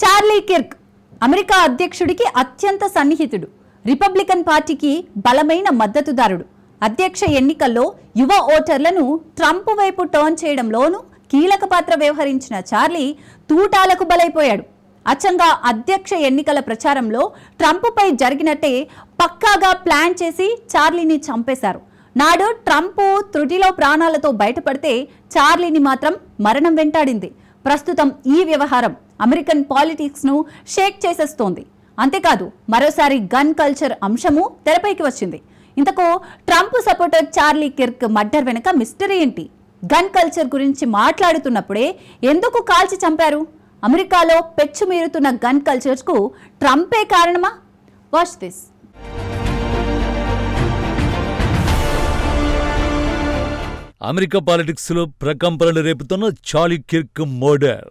Charlie Kirk America అధ్యక్షుడికి అత్యంత సన్నిహితుడు. Republican పార్టీకి బలమైన మద్దతుదారుడు. అధ్యక్ష ఎన్నికల్లో యువ ఓటర్లను ట్రంప్ వైపు టర్న్ చేయడంలోనూ కీలక పాత్ర వ్యవహరించిన చార్లీ తూటాలకు బలైపోయాడు. అచ్చంగా అధ్యక్ష ఎన్నికల ప్రచారంలో ట్రంప్పై జరిగినట్టే పక్కాగా ప్లాన్ చేసి చార్లీని చంపేశారు. నాడు ట్రంప్ త్రుటిలో ప్రాణాలతో బయటపడితే చార్లీని మాత్రం మరణం వెంటాడింది. ప్రస్తుతం ఈ వ్యవహారం అమెరికన్ పాలిటిక్స్ను షేక్ చేసేస్తోంది. అంతేకాదు మరోసారి గన్ కల్చర్ అంశము తెరపైకి వచ్చింది. ఇంతకు Trump supporter Charlie Kirk murder వెనుక మిస్టరీ ఏంటి? గన్ కల్చర్ గురించి మాట్లాడుతున్నప్పుడే ఎందుకు కాల్చి చంపారు? అమెరికాలో పెచ్చు మీరుతున్న గన్ కల్చర్స్కు ట్రంపే కారణమా? Watch this. అమెరికా పాలిటిక్స్లో ప్రకంపనలు రేపుతున్న చార్లీ కిర్క్ మోడర్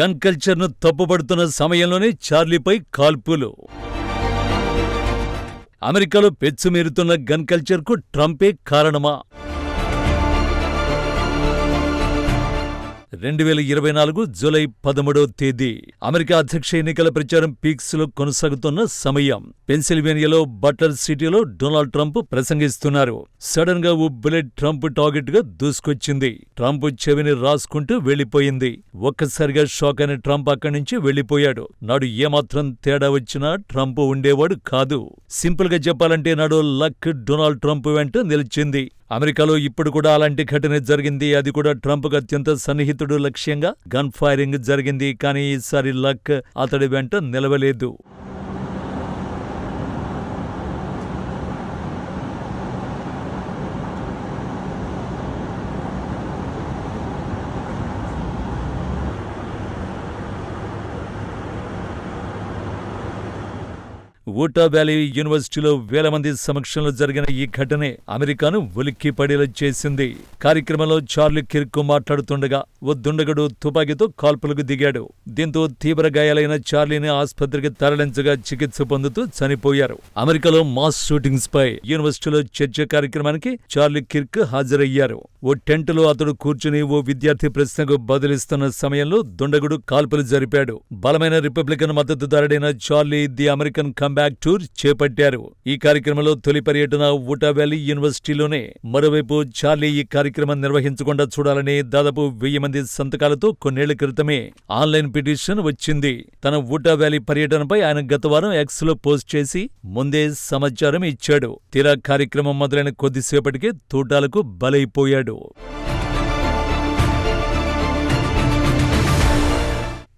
గన్ కల్చర్ను తప్పుబడుతున్న తప్పుపడుతున్న సమయంలోనే చార్లీపై కాల్పులు. అమెరికాలో పెచ్చుమీరుతున్న గన్ కల్చర్కు ట్రంపే కారణమా? రెండు వేల ఇరవై నాలుగు జూలై పదమూడవ తేదీ అమెరికా అధ్యక్ష ఎన్నికల ప్రచారం పీక్స్లో కొనసాగుతున్న సమయం. పెన్సిల్వేనియాలో బట్లర్ సిటీలో డొనాల్డ్ ట్రంప్ ప్రసంగిస్తున్నారు. సడన్గా ఓ బుల్లెట్ ట్రంప్ టార్గెట్గా దూసుకొచ్చింది. ట్రంప్ చెవిని రాసుకుంటూ వెళ్ళిపోయింది ఒక్కసారిగా షాక్ అయిన ట్రంప్ అక్కడి నుంచి వెళ్ళిపోయాడు నాడు ఏమాత్రం తేడా వచ్చినా ట్రంప్ ఉండేవాడు కాదు. సింపుల్గా చెప్పాలంటే నాడు లక్ డొనాల్డ్ ట్రంప్ వెంట నిలిచింది. అమెరికాలో ఇప్పుడు కూడా అలాంటి ఘటన జరిగింది. అది కూడా ట్రంప్కు అత్యంత సన్నిహితుడు లక్ష్యంగా. గన్ ఫైరింగ్ జరిగింది. కానీ ఈసారి లక్ అతడి వెంట నిలవలేదు. ఊటా వ్యాలీ యూనివర్సిటీలో వేల మంది సమక్షంలో జరిగిన ఈ ఘటనే అమెరికాను ఉలిక్కి పడేలా చేసింది. కార్యక్రమంలో చార్లీ కిర్కు మాట్లాడుతుండగా ఓ దుండగుడు తుపాకీతో కాల్పులకు దిగాడు. దీంతో తీవ్ర గాయాలైన చార్లీని ఆసుపత్రికి తరలించగా చికిత్స పొందుతూ చనిపోయారు. అమెరికాలో మాస్ షూటింగ్స్ పై యూనివర్సిటీలో చర్చ కార్యక్రమానికి చార్లీ కిర్క్ హాజరయ్యారు. ఓ టెంటులో అతడు కూర్చుని ఓ విద్యార్థి ప్రశ్నకు బదులిస్తున్న సమయంలో దుండగుడు కాల్పులు జరిపాడు. బలమైన Republican మద్దతుదారుడైన Charlie the American comeback tour చేపట్టారు. ఈ కార్యక్రమంలో తొలి పర్యటన ఊటా వ్యాలీ యూనివర్సిటీలోనే మరోవైపు చార్లీ ఈ కార్యక్రమం నిర్వహించకుండా చూడాలని దాదాపు వెయ్యి మంది సంతకాలతో కొన్నేళ్ళ క్రితమే ఆన్లైన్ పిటిషన్ వచ్చింది. తన ఊటా వ్యాలీ పర్యటనపై ఆయన గత వారం ఎక్స్లో పోస్ట్ చేసి ముందే సమాచారం ఇచ్చాడు. తీరా కార్యక్రమం మొదలైన కొద్దిసేపటికే తూటాలకు బలైపోయాడు.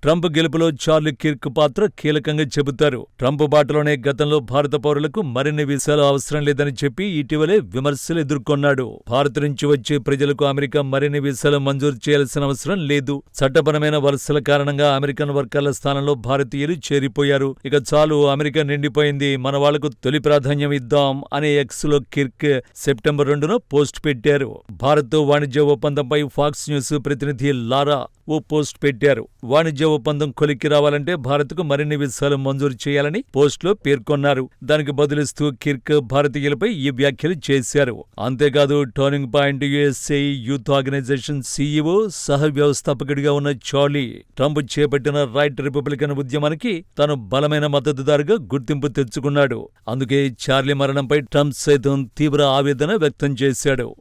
ట్రంప్ గెలుపులో చార్లీ కిర్క్ పాత్ర కీలకంగా చెబుతారు. ట్రంప్ బాటలోనే గతంలో భారత పౌరులకు మరిన్ని వీసాలు అవసరం లేదని చెప్పి ఇటీవలే విమర్శలు ఎదుర్కొన్నాడు. భారత్ నుంచి వచ్చే ప్రజలకు అమెరికా మరిన్ని వీసాలు మంజూరు చేయాల్సిన అవసరం లేదు. చట్టపరమైన వరుసల కారణంగా అమెరికన్ వర్గాల స్థానంలో భారతీయులు చేరిపోయారు. ఇక చాలు అమెరికా నిండిపోయింది. మన వాళ్ళకు తొలి ప్రాధాన్యం ఇద్దాం అనే ఎక్స్లో కిర్క్ సెప్టెంబర్ రెండున పోస్ట్ పెట్టారు. భారత్ వాణిజ్య ఒప్పందంపై ఫాక్స్ న్యూస్ ప్రతినిధి లారా ఓ పోస్ట్ పెట్టారు. వాణిజ్య ఒప్పందం కొలిక్కి రావాలంటే భారత్కు మరిన్ని వీసాలు మంజూరు చేయాలని పోస్టులో పేర్కొన్నారు. దానికి బదులిస్తూ కిర్క్ భారతీయులపై ఈ వ్యాఖ్యలు చేశారు. అంతేకాదు turning point USA youth organisation CEO సహ వ్యవస్థాపకుడిగా ఉన్న చార్లీ ట్రంప్ చేపట్టిన రైట్ రిపబ్లికన్ ఉద్యమానికి తాను బలమైన మద్దతుదారుగా గుర్తింపు తెచ్చుకున్నాడు. అందుకే చార్లీ మరణంపై ట్రంప్ సైతం తీవ్ర ఆవేదన వ్యక్తం చేశాడు.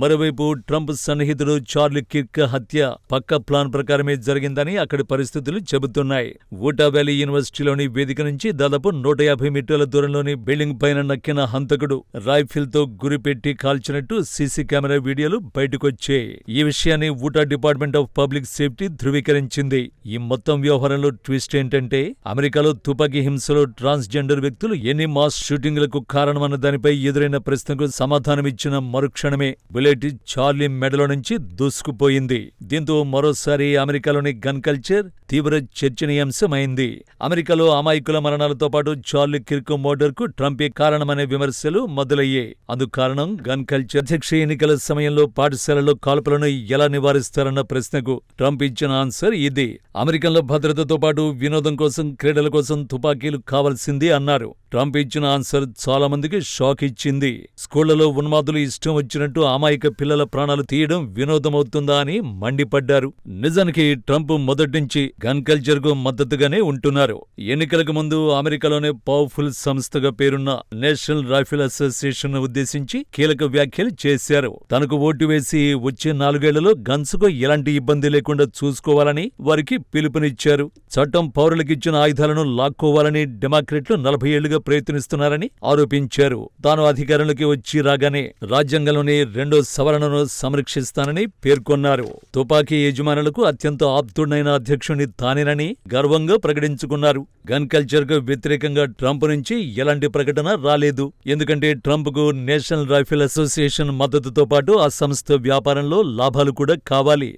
మరోవైపు ట్రంప్ సన్నిహితుడు చార్లీ కిర్క్ హత్య పక్క ప్లాన్ ప్రకారమే జరిగిందని అక్కడి పరిస్థితులు చెబుతున్నాయి. ఊటా వ్యాలీ యూనివర్సిటీలోని వేదిక నుంచి దాదాపు నూట యాభై మీటర్ల దూరంలోని బిల్డింగ్ పైన నక్కిన హంతకుడు రైఫిల్తో గురిపెట్టి కాల్చినట్టు సీసీ కెమెరా వీడియోలు బయటకొచ్చాయి. ఈ విషయాన్ని Utah department of public safety ధృవీకరించింది. ఈ మొత్తం వ్యవహారంలో ట్విస్ట్ ఏంటంటే అమెరికాలో తుపాకీ హింసలో ట్రాన్స్జెండర్ వ్యక్తులు ఎన్ని మాస్ షూటింగ్లకు కారణమన్న దానిపై ఎదురైన ప్రశ్నకు సమాధానమిచ్చిన మరుక్షణమే. బుల్లెట్ చార్లీ మెడలో నుంచి దూసుకుపోయింది. దీంతో మరోసారి అమెరికాలోని గన్ కల్చర్ తీవ్ర చర్చనీయాంశమైంది. అమెరికాలో అమాయకుల మరణాలతో పాటు చార్లీ కిర్కు మర్డర్కు ట్రంపే కారణమనే విమర్శలు మొదలయ్యాయి. అందుకు కారణం గన్ కల్చర్ అధ్యక్ష ఎన్నికల సమయంలో పాఠశాలలో కాల్పులను ఎలా నివారిస్తారన్న ప్రశ్నకు ట్రంప్ ఇచ్చిన ఆన్సర్ ఇది. అమెరికన్ల భద్రతతో పాటు వినోదం కోసం క్రీడల కోసం తుపాకీలు కావాల్సింది అన్నారు. ట్రంప్ ఇచ్చిన ఆన్సర్ చాలామందికి షాక్ ఇచ్చింది. స్కూళ్ళలో ఉన్మాదులు ఇష్టం వచ్చినట్టు అమాయక పిల్లల ప్రాణాలు తీయడం వినోదమవుతుందా అని మండిపడ్డారు. నిజానికి ట్రంప్ మొదటించి గన్ కల్చర్కు మద్దతుగానే ఉంటున్నారు. ఎన్నికలకు ముందు అమెరికాలోనే పవర్ఫుల్ సంస్థగా పేరున్న నేషనల్ రైఫిల్ అసోసియేషన్ ఉద్దేశించి కీలక వ్యాఖ్యలు చేశారు. తనకు ఓటు వేసి వచ్చే నాలుగేళ్ళలో గన్స్కు ఎలాంటి ఇబ్బంది లేకుండా చూసుకోవాలని వారికి పిలుపునిచ్చారు. చట్టం పౌరులకిచ్చిన ఆయుధాలను లాక్కోవాలని డెమోక్రెట్లు నలభై ఏళ్ళుగా ప్రయత్నిస్తున్నారని ఆరోపించారు. తాను అధికారంలోకి వచ్చి రాగానే రాజ్యాంగంలోని రెండో సవరణను సంరక్షిస్తానని పేర్కొన్నారు. తుపాకీ యజమానులకు అత్యంత ఆప్తుడైన అధ్యక్షుని తానేనని గర్వంగా ప్రకటించుకున్నారు. గన్ కల్చర్కు వ్యతిరేకంగా ట్రంప్ నుంచి ఎలాంటి ప్రకటన రాలేదు. ఎందుకంటే ట్రంప్కు నేషనల్ రైఫిల్ అసోసియేషన్ మద్దతుతో పాటు ఆ సంస్థ వ్యాపారంలో లాభాలు కూడా కావాలి.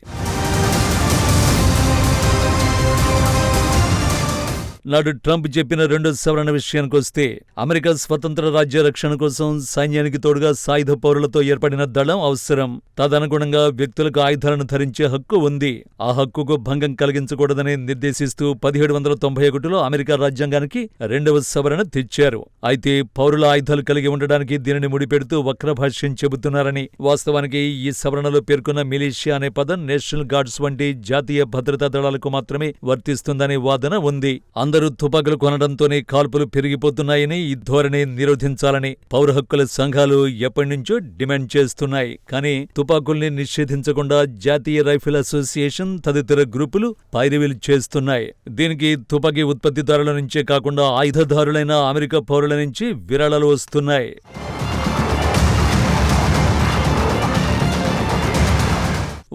నాడు ట్రంప్ చెప్పిన రెండో సవరణ విషయానికొస్తే అమెరికా స్వతంత్ర రాజ్య రక్షణ కోసం సైన్యానికి తోడుగా సాయుధ పౌరులతో ఏర్పడిన దళం అవసరం. తదనుగుణంగా వ్యక్తులకు ఆయుధాలను ధరించే హక్కు ఉంది. ఆ హక్కుకు భంగం కలిగించకూడదని నిర్దేశిస్తూ పదిహేడు వందల తొంభై ఒకటిలో అమెరికా రాజ్యాంగానికి రెండవ సవరణ తెచ్చారు. అయితే పౌరుల ఆయుధాలు కలిగి ఉండడానికి దీనిని ముడిపెడుతూ వక్రభాష్యం చెబుతున్నారని వాస్తవానికి ఈ సవరణలో పేర్కొన్న మిలీషియా అనే పదం నేషనల్ గార్డ్స్ వంటి జాతీయ భద్రతా దళాలకు మాత్రమే వర్తిస్తుందనే వాదన ఉంది. అందరూ తుపాకులు కొనడంతోనే కాల్పులు పెరిగిపోతున్నాయని ఈ ధోరణి నిరోధించాలని పౌర హక్కుల సంఘాలు ఎప్పటినుంచో డిమాండ్ చేస్తున్నాయి. కానీ తుపాకుల్ని నిషేధించకుండా జాతీయ రైఫిల్ అసోసియేషన్ తదితర గ్రూపులు పైరవీలు చేస్తున్నాయి. దీనికి తుపాకీ ఉత్పత్తిదారుల నుంచే కాకుండా ఆయుధదారులైన అమెరికా పౌరుల నుంచి విరాళాలు వస్తున్నాయి.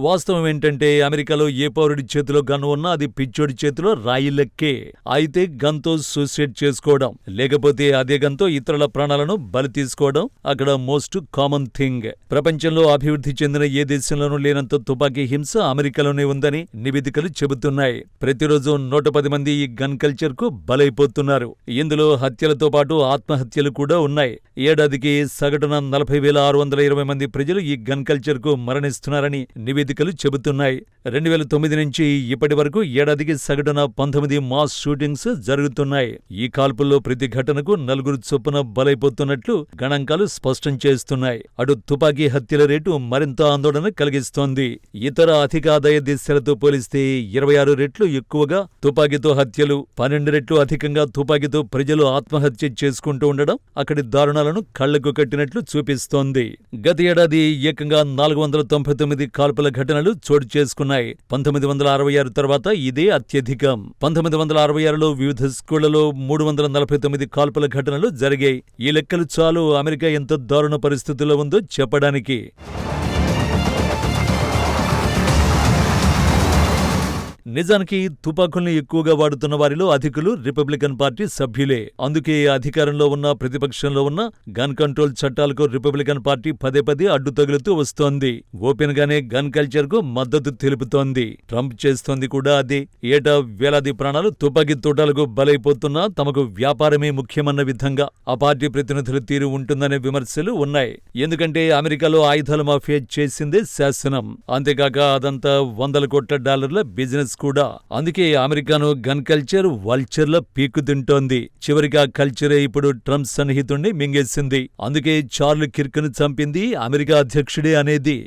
వాస్తవం ఏంటంటే అమెరికాలో ఏ పౌరుడి చేతిలో గన్ ఉన్నా అది పిచ్చోడి చేతిలో రాయి లెక్కే. అయితే గన్తో సూసైడ్ చేసుకోవడం లేకపోతే అదే గన్తో ఇతరుల ప్రాణాలను బలి తీసుకోవడం అక్కడ మోస్ట్ కామన్ థింగ్. ప్రపంచంలో అభివృద్ధి చెందిన ఏ దేశంలోనూ లేనంత తుపాకీ హింస అమెరికాలోనే ఉందని నివేదికలు చెబుతున్నాయి. ప్రతిరోజు నూట పది మంది ఈ గన్ కల్చర్కు బలైపోతున్నారు. ఇందులో హత్యలతో పాటు ఆత్మహత్యలు కూడా ఉన్నాయి. ఏడాదికి సగటున నలభై వేల ఆరు వందల ఇరవై మంది ప్రజలు ఈ గన్ కల్చర్కు మరణిస్తున్నారని నివేదిక నివేదికలు చెబుతున్నాయి. రెండు వేల తొమ్మిది నుంచి ఇప్పటి వరకు ఏడాదికి సగటున పంతొమ్మిది మాస్ షూటింగ్స్ జరుగుతున్నాయి. ఈ కాల్పుల్లో ప్రతి ఘటనకు నలుగురు చొప్పున బలైపోతున్నట్లు గణాంకాలు స్పష్టం చేస్తున్నాయి. అటు తుపాకీ హత్యల రేటు మరింత ఆందోళన కలిగిస్తోంది. ఇతర అధిక ఆదాయ దేశాలతో పోలిస్తే ఇరవై ఆరు రెట్లు ఎక్కువగా తుపాకీతో హత్యలు పన్నెండు రెట్లు అధికంగా తుపాకీతో ప్రజలు ఆత్మహత్య చేసుకుంటూ ఉండడం అక్కడి దారుణాలను కళ్ళకు కట్టినట్లు చూపిస్తోంది. గత ఏడాది ఏకంగా నాలుగు వందల తొంభై తొమ్మిది కాల్పుల ఘటనలు చోటు చేసుకున్నాయి. పంతొమ్మిది వందల అరవై ఆరు తర్వాత ఇదే అత్యధికం. పంతొమ్మిది వందల అరవై ఆరులో వివిధ స్కూళ్ళలో మూడు వందల నలభై తొమ్మిది కాల్పుల ఘటనలు జరిగాయి. ఈ లెక్కలు చాలు. అమెరికా ఎంత దారుణ పరిస్థితుల్లో ఉందో చెప్పడానికి. నిజానికి తుపాకుల్ని ఎక్కువగా వాడుతున్న వారిలో అధికులు రిపబ్లికన్ పార్టీ సభ్యులే. అందుకే అధికారంలో ఉన్న ప్రతిపక్షంలో ఉన్న గన్ కంట్రోల్ చట్టాలకు రిపబ్లికన్ పార్టీ పదే పదే అడ్డు తగులుతూ వస్తోంది. ఓపెన్ గానే గన్ కల్చర్కు మద్దతు తెలుపుతోంది. ట్రంప్ చేస్తోంది కూడా అదే. ఏటా వేలాది ప్రాణాలు తుపాకీ తోటాలకు బలైపోతున్నా తమకు వ్యాపారమే ముఖ్యమన్న విధంగా ఆ పార్టీ ప్రతినిధుల తీరు ఉంటుందనే విమర్శలు ఉన్నాయి. ఎందుకంటే అమెరికాలో ఆయుధాల మాఫియా చేసిందే శాసనం. అంతేకాక అదంతా వందల కోట్ల డాలర్ల బిజినెస్ కూడా. అందుకే అమెరికాను గన్ కల్చర్ వల్చర్ల పీకు తింటోంది. చివరికి ఆ కల్చరే ఇప్పుడు ట్రంప్ సన్నిహితుణ్ణి మింగేసింది. అందుకే చార్లు కిర్క్ను చంపింది అమెరికా అధ్యక్షుడే అనేది